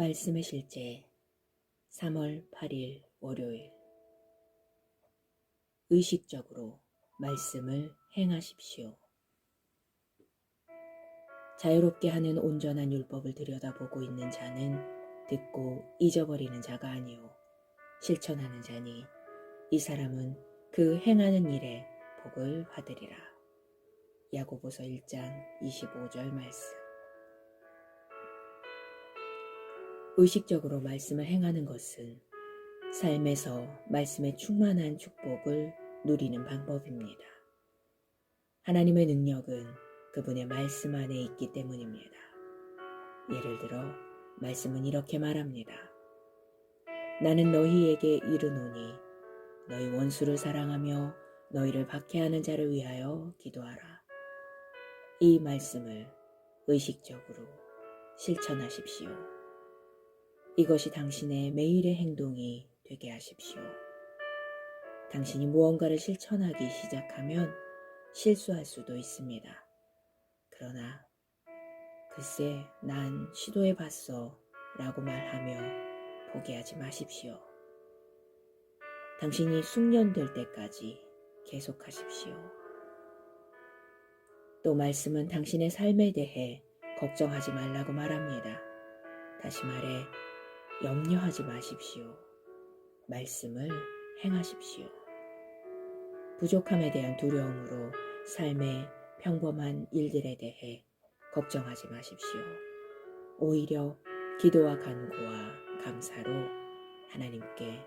말씀의 실제 3월 8일 월요일 의식적으로 말씀을 행하십시오. 자유롭게 하는 온전한 율법을 들여다보고 있는 자는 듣고 잊어버리는 자가 아니요 실천하는 자니 이 사람은 그 행하는 일에 복을 받으리라. 야고보서 1장 25절 말씀. 의식적으로 말씀을 행하는 것은 삶에서 말씀의 충만한 축복을 누리는 방법입니다. 하나님의 능력은 그분의 말씀 안에 있기 때문입니다. 예를 들어, 말씀은 이렇게 말합니다. 나는 너희에게 이르노니, 너희 원수를 사랑하며 너희를 박해하는 자를 위하여 기도하라. 이 말씀을 의식적으로 실천하십시오. 이것이 당신의 매일의 행동이 되게 하십시오. 당신이 무언가를 실천하기 시작하면 실수할 수도 있습니다. 그러나 글쎄 난 시도해 봤어 라고 말하며 포기하지 마십시오. 당신이 숙련될 때까지 계속하십시오. 또 말씀은 당신의 삶에 대해 걱정하지 말라고 말합니다. 다시 말해 염려하지 마십시오. 말씀을 행하십시오. 부족함에 대한 두려움으로 삶의 평범한 일들에 대해 걱정하지 마십시오. 오히려 기도와 간구와 감사로 하나님께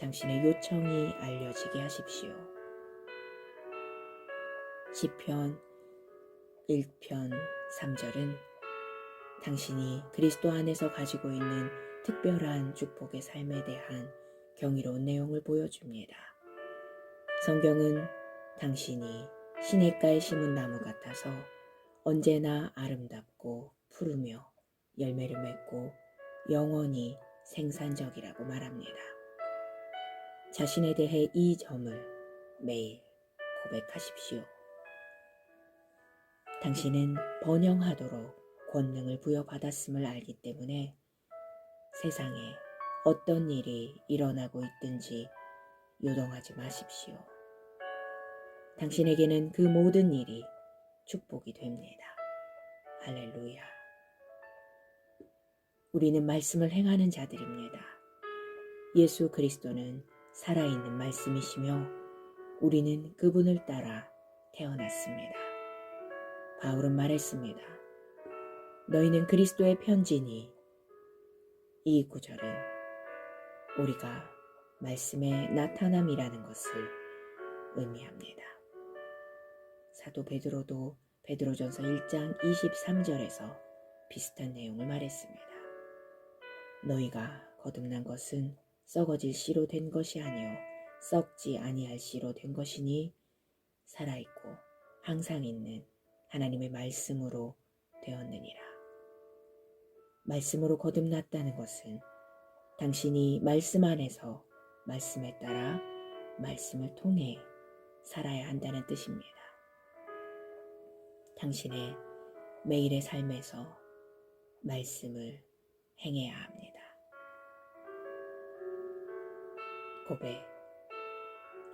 당신의 요청이 알려지게 하십시오. 시편 1편 3절은 당신이 그리스도 안에서 가지고 있는 특별한 축복의 삶에 대한 경이로운 내용을 보여줍니다. 성경은 당신이 시냇가에 심은 나무 같아서 언제나 아름답고 푸르며 열매를 맺고 영원히 생산적이라고 말합니다. 자신에 대해 이 점을 매일 고백하십시오. 당신은 번영하도록 권능을 부여받았음을 알기 때문에 세상에 어떤 일이 일어나고 있든지 요동하지 마십시오. 당신에게는 그 모든 일이 축복이 됩니다. 할렐루야. 우리는 말씀을 행하는 자들입니다. 예수 그리스도는 살아있는 말씀이시며 우리는 그분을 따라 태어났습니다. 바울은 말했습니다. 너희는 그리스도의 편지니 이 구절은 우리가 말씀의 나타남이라는 것을 의미합니다. 사도 베드로도 베드로전서 1장 23절에서 비슷한 내용을 말했습니다. 너희가 거듭난 것은 썩어질 씨로 된 것이 아니요 썩지 아니할 씨로 된 것이니 살아 있고 항상 있는 하나님의 말씀으로 되었느니라. 말씀으로 거듭났다는 것은 당신이 말씀 안에서 말씀에 따라 말씀을 통해 살아야 한다는 뜻입니다. 당신의 매일의 삶에서 말씀을 행해야 합니다. 고백.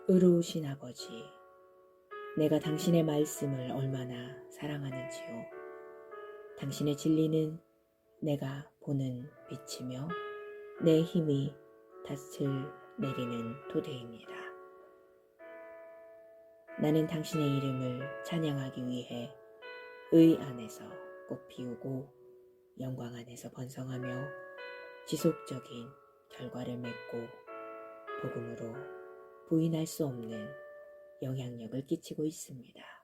의로우신 아버지, 내가 당신의 말씀을 얼마나 사랑하는지요. 당신의 진리는 내가 보는 빛이며 내 힘이 닻을 내리는 토대입니다. 나는 당신의 이름을 찬양하기 위해 의 안에서 꽃 피우고 영광 안에서 번성하며 지속적인 결과를 맺고 복음으로 부인할 수 없는 영향력을 끼치고 있습니다.